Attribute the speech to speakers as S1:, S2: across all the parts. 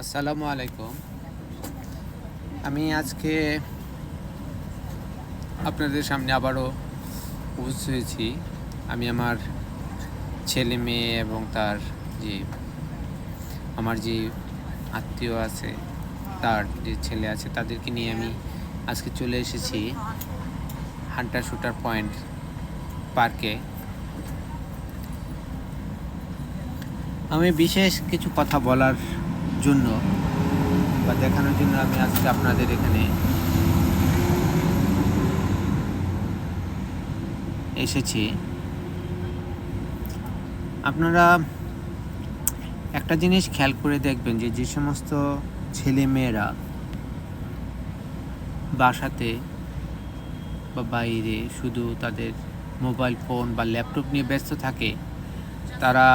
S1: আসসালামু আলাইকুম। আমি আজকে আপনাদের সামনে আবারও উপস্থিত হয়েছি। আমি আমার ছেলে মেয়ে এবং তার যে, আমার যে আত্মীয় আছে, তার যে ছেলে আছে, তাদেরকে নিয়ে আমি আজকে চলে এসেছি হান্টার শুটার পয়েন্ট পার্কে। আমি বিশেষ কিছু কথা বলার জন্য বা দেখানোর জন্য আমি আজকে আপনাদের এখানে এসেছি। আপনারা একটা জিনিস খেয়াল করে দেখবেন যে যে সমস্ত ছেলে মেয়েরা বাসাতে বা বাইরে শুধু তাদের মোবাইল ফোন বা ল্যাপটপ নিয়ে ব্যস্ত থাকে, তারা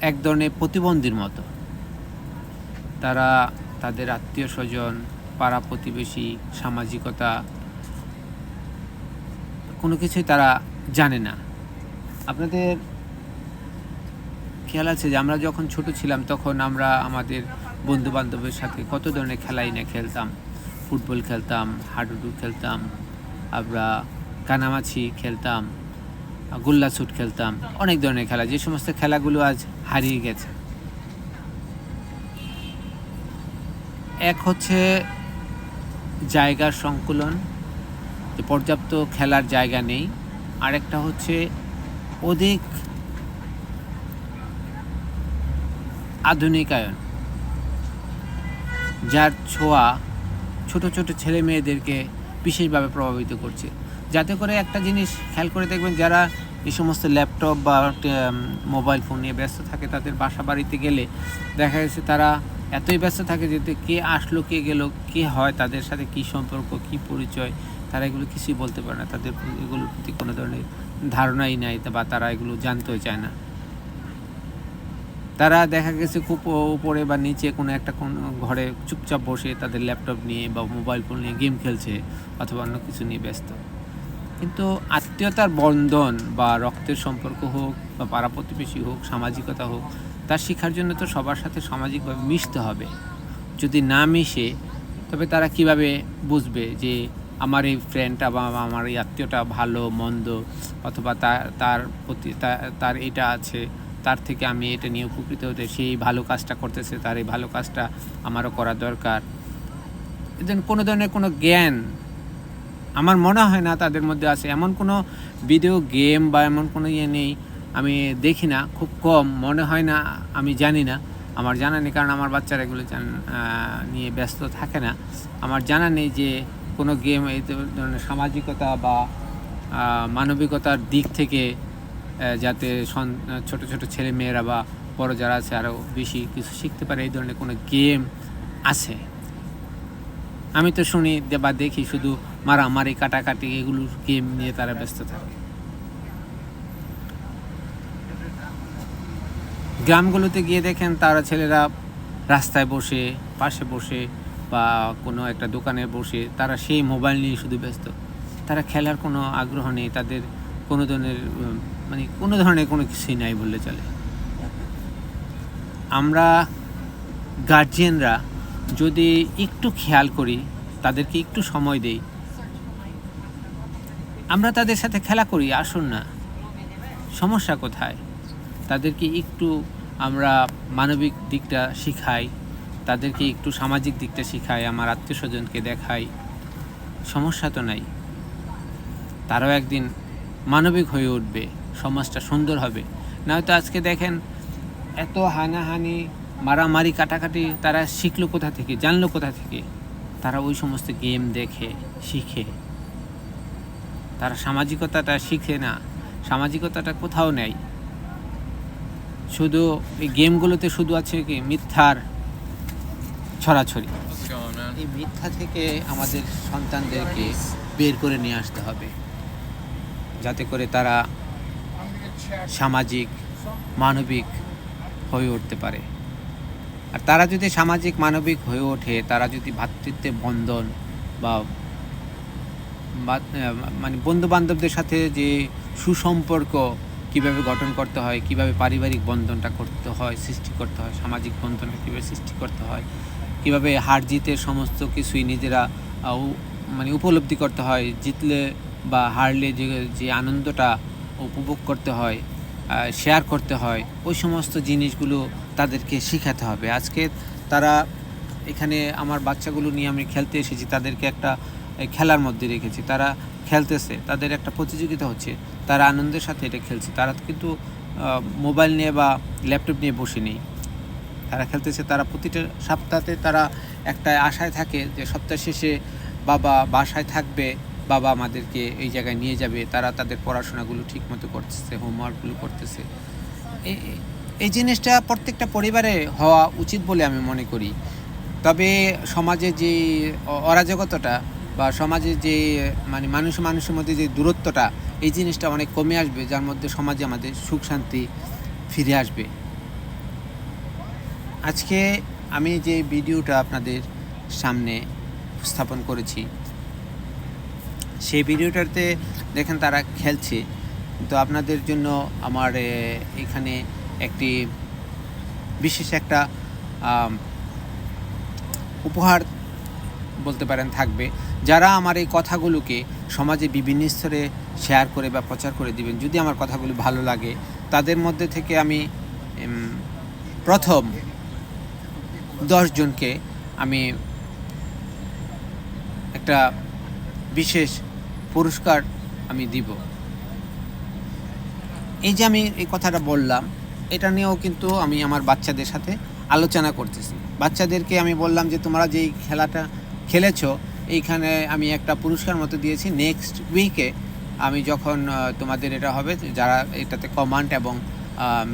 S1: এক ধরনের প্রতিবন্ধীর মতো। তারা তাদের আত্মীয় স্বজন, পাড়া প্রতিবেশী, সামাজিকতা, কোনো কিছুই তারা জানে না। আপনাদের খেয়াল আছে যে আমরা যখন ছোট ছিলাম তখন আমরা আমাদের বন্ধু বান্ধবের সাথে কত ধরনের খেলাই না খেলতাম। ফুটবল খেলতাম, হাডুডু খেলতাম, আমরা কানামাছি খেলতাম গোল্লা ছুট খেলতাম। অনেক ধরনের খেলা, যে সমস্ত খেলাগুলো আজ হারিয়ে গেছে। এক হচ্ছে জায়গার সংকুলন, যে পর্যাপ্ত খেলার জায়গা নেই। আরেকটা হচ্ছে অধিক আধুনিকায়ন, যার ছোঁয়া ছোট ছোট ছেলে মেয়েদেরকে বিশেষভাবে প্রভাবিত করছে। যাতে করে একটা জিনিস খেয়াল করে দেখবেন, যারা এই সমস্ত ল্যাপটপ বা মোবাইল ফোন নিয়ে ব্যস্ত থাকে, তাদের বাসা বাড়িতে গেলে দেখা গেছে তারা এতই ব্যস্ত থাকে যে কে আসলো, কে গেল, কে হয়, তাদের সাথে কি সম্পর্ক, কি পরিচয়, তারা এগুলো কিছুই বলতে পারে না। তাদের এগুলোর প্রতি কোনো ধরনের ধারণাই নাই বা তারা এগুলো জানতেও চায় না। তারা দেখা গেছে খুব উপরে বা নিচে কোনো একটা কোন ঘরে চুপচাপ বসে তাদের ল্যাপটপ নিয়ে বা মোবাইল ফোন নিয়ে গেম খেলছে অথবা অন্য কিছু নিয়ে ব্যস্ত। কিন্তু আত্মীয়তার বন্ধন বা রক্তের সম্পর্ক হোক বা পাড়া প্রতিবেশী হোক, সামাজিকতা হোক তার শেখার জন্য তো সবার সাথে সামাজিকভাবে মিশতে হবে। যদি না মিশে, তবে তারা কীভাবে বুঝবে যে আমার এই ফ্রেন্ডটা বা আমার এই আত্মীয়টা ভালো, মন্দ, অথবা তার তার প্রতি তার এটা আছে, তার থেকে আমি এটা নিয়ে উপকৃত হতে সেই ভালো কাজটা করতেছে, তার এই ভালো কাজটা আমারও করা দরকার। এদের কোনো ধরনের কোনো জ্ঞান আমার মনে হয় না তাদের মধ্যে আছে। এমন কোনো ভিডিও গেম বা এমন কোনো ইয়ে নেই, আমি দেখি না, খুব কম। মনে হয় না, আমি জানি না। আমার জানা নেই, কারণ আমার বাচ্চারা এগুলো নিয়ে ব্যস্ত থাকে না। আমার জানা নেই যে কোনো গেম এই ধরনের সামাজিকতা বা মানবিকতার দিক থেকে যাতে ছোট ছোট ছেলে মেয়েরা বা বড় যারা আছে আরও বেশি কিছু শিখতে পারে, এই ধরনের কোনো গেম আছে। আমি তো শুনি বা দেখি শুধু মারামারি, কাটাকাটি এগুলো গেম নিয়ে তারা ব্যস্ত থাকে। গ্রামগুলোতে গিয়ে দেখেন তারা ছেলেরা রাস্তায় বসে, পাশে বসে বা কোনো একটা দোকানে বসে তারা সেই মোবাইল নিয়ে শুধু ব্যস্ত। তারা খেলার কোনো আগ্রহ নেই, তাদের কোনো ধরনের মানে কোনো ধরনের কোনো কিছুই নাই বললে চলে। আমরা গার্জিয়ানরা যদি একটু খেয়াল করি, তাদেরকে একটু সময় দেই। আমরা তাদের সাথে খেলা করি, আসুন না। সমস্যা কোথায়? তাদেরকে একটু আমরা মানবিক দিকটা শিখাই, তাদেরকে একটু সামাজিক দিকটা শিখাই, আমার আত্মীয় স্বজনকে দেখাই। সমস্যা তো নাই। তারাও একদিন মানবিক হয়ে উঠবে, সমাজটা সুন্দর হবে। নয়তো আজকে দেখেন, এত হানাহানি মারামারি, কাটাকাটি, তারা শিখলো কোথা থেকে, জানলো কোথা থেকে? তারা ওই সমস্ত গেম দেখে, শিখে। তারা সামাজিকতাটা শিখে না, সামাজিকতাটা কোথাও নেই। শুধু এই গেমগুলোতে শুধু আছে কি, মিথ্যার ছড়াছড়ি? এই মিথ্যা থেকে আমাদের সন্তানদেরকে বের করে নিয়ে আসতে হবে। যাতে করে তারা সামাজিক, মানবিক হয়ে উঠতে পারে। আর তারা যদি সামাজিক, মানবিক হয়ে ওঠে, তারা যদি ভ্রাতৃত্বের বন্ধন বা মানে বন্ধু বান্ধবদের সাথে যে সুসম্পর্ক কীভাবে গঠন করতে হয়, কীভাবে পারিবারিক বন্ধনটা করতে হয়, সৃষ্টি করতে হয়, সামাজিক বন্ধনটা কীভাবে সৃষ্টি করতে হয়, কীভাবে হার জিতের সমস্ত কিছুই নিজেরা মানে উপলব্ধি করতে হয়, জিতলে বা হারলে যে যে আনন্দটা উপভোগ করতে হয় শেয়ার করতে হয়, ওই সমস্ত জিনিসগুলো তাদেরকে শেখাতে হবে। আজকে তারা এখানে আমার বাচ্চাগুলো নিয়ে আমি খেলতে এসেছি, তাদেরকে একটা খেলার মধ্যে রেখেছি। তারা খেলতেছে, তাদের একটা প্রতিযোগিতা হচ্ছে, তারা আনন্দের সাথে এটা খেলছে। তারা কিন্তু মোবাইল নিয়ে বা ল্যাপটপ নিয়ে বসে নেই। তারা খেলতেছে, তারা প্রতিটা সপ্তাহে তারা একটা আশায় থাকে যে সপ্তাহ শেষে বাবা বাসায় থাকবে, বাবা আমাদেরকে এই জায়গায় নিয়ে যাবে, তারা তাদের পড়াশোনাগুলো ঠিকমতো করতেছে হোমওয়ার্কগুলো করতেছে। এই- জিনিসটা প্রত্যেকটা পরিবারে হওয়া উচিত বলে আমি মনে করি। তবে সমাজে যে অরাজকতাটা বা সমাজে যে মানে মানুষ মানুষের মধ্যে যে দূরত্বটা, এই জিনিসটা অনেক কমে আসবে, যার মধ্যে সমাজে আমাদের সুখ শান্তি ফিরে আসবে। আজকে আমি যে ভিডিওটা আপনাদের সামনে উপস্থাপন করেছি, সেই ভিডিওটাতে দেখেন তারা খেলছে। তো আপনাদের জন্য আমার এখানে একটি বিশেষ একটা উপহার বলতে পারেন থাকবে। যারা আমার এই কথাগুলোকে সমাজে বিভিন্ন স্তরে শেয়ার করে বা প্রচার করে দিবেন, যদি আমার কথাগুলো ভালো লাগে, তাদের মধ্যে থেকে আমি প্রথম জনকে আমি একটা বিশেষ পুরস্কার আমি দিব। এই যে আমি এই কথাটা বললাম এটা নিয়েও কিন্তু আমি আমার বাচ্চাদের সাথে আলোচনা করতেছি। বাচ্চাদেরকে আমি বললাম যে, তোমরা যেই খেলাটা খেলেছো, এইখানে আমি একটা পুরস্কার মতো দিয়েছি। নেক্সট উইকে আমি যখন তোমাদের এটা হবে, যারা এটাতে কমান্ড এবং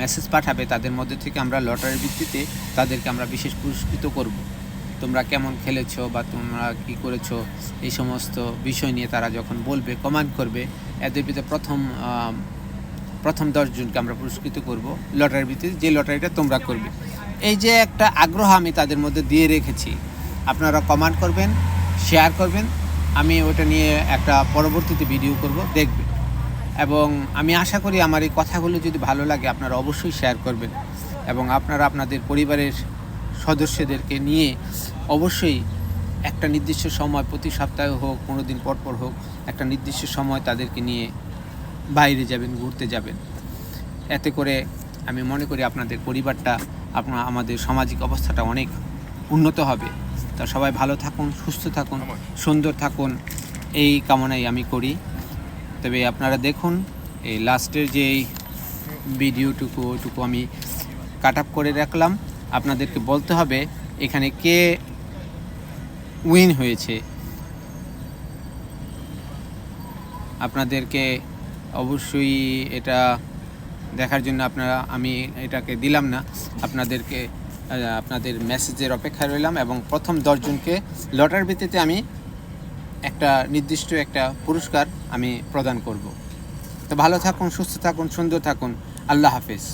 S1: মেসেজ পাঠাবে, তাদের মধ্যে থেকে আমরা লটারির ভিত্তিতে তাদেরকে আমরা বিশেষ পুরস্কৃত করব। তোমরা কেমন খেলেছো বা তোমরা কি করেছ, এই সমস্ত বিষয় নিয়ে তারা যখন বলবে কমান্ড করবে, এদের ভিতরে প্রথম প্রথম দশজনকে আমরা পুরস্কৃত করব লটারির ভিত্তিতে, যে লটারিটা তোমরা করবে। এই যে একটা আগ্রহ আমি তাদের মধ্যে দিয়ে রেখেছি, আপনারা কমেন্ট করবেন, শেয়ার করবেন, আমি ওটা নিয়ে একটা পরবর্তীতে ভিডিও করব, দেখবেন। এবং আমি আশা করি আমার এই কথাগুলো যদি ভালো লাগে, আপনারা অবশ্যই শেয়ার করবেন। এবং আপনারা আপনাদের পরিবারের সদস্যদেরকে নিয়ে অবশ্যই একটা নির্দিষ্ট সময়, প্রতি সপ্তাহে হোক পনেরো দিন পর পর হোক, একটা নির্দিষ্ট সময় তাদেরকে নিয়ে বাইরে যাবেন ঘুরতে যাবেন। এতে করে আমি মনে করি আপনাদের পরিবারটা আপনার আমাদের সামাজিক অবস্থাটা অনেক উন্নত হবে। তা সবাই ভালো থাকুন সুস্থ থাকুন সুন্দর থাকুন। এই কামনাই আমি করি। তবে আপনারা দেখুন এই লাস্টের যে ভিডিওটুকু ওইটুকু আমি কাট আপ করে রাখলাম। আপনাদেরকে বলতে হবে এখানে কে উইন হয়েছে? আপনাদেরকে অবশ্যই এটা দেখার জন্য আপনারা, আমি এটাকে দিলাম না। আপনাদেরকে আপনাদের মেসেজের অপেক্ষা রইলাম এবং প্রথম দশজনকে লটার ভিত্তিতে আমি একটা নির্দিষ্ট একটা পুরস্কার আমি প্রদান করব। তো ভালো থাকুন, সুস্থ থাকুন, সুন্দর থাকুন। আল্লাহ হাফেজ।